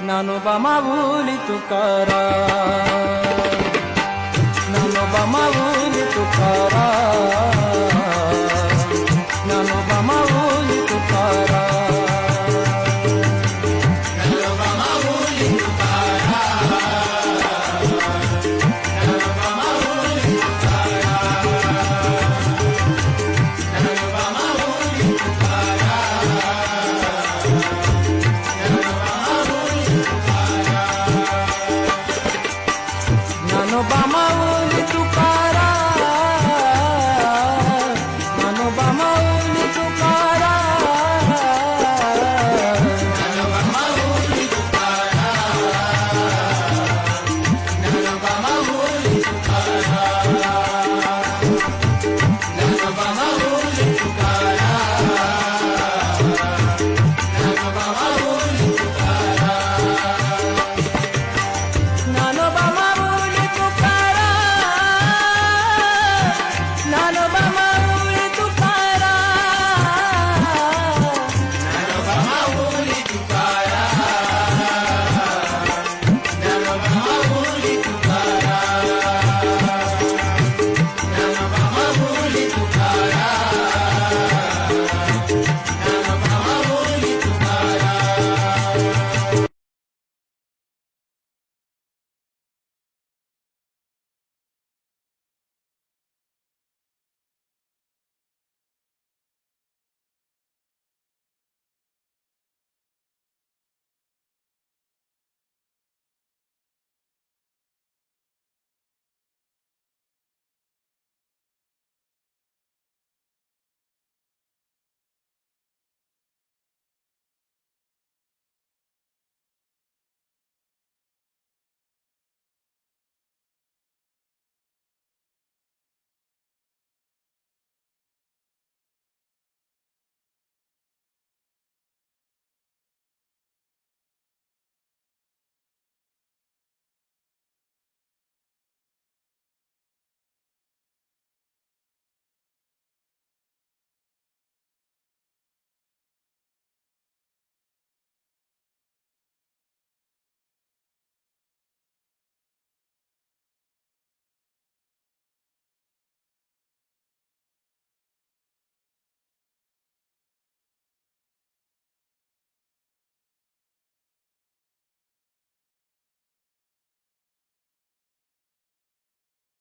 ನಾನು ಬಮವೂಲಿತು ಕಾರ ನಾನು ಬಮವೂಲಿತು ಕಾರ ನಾನು ಬಮವೂಲಿತು ಕಾರ ನಾನು ಬಮವೂಲಿತು ಕಾರ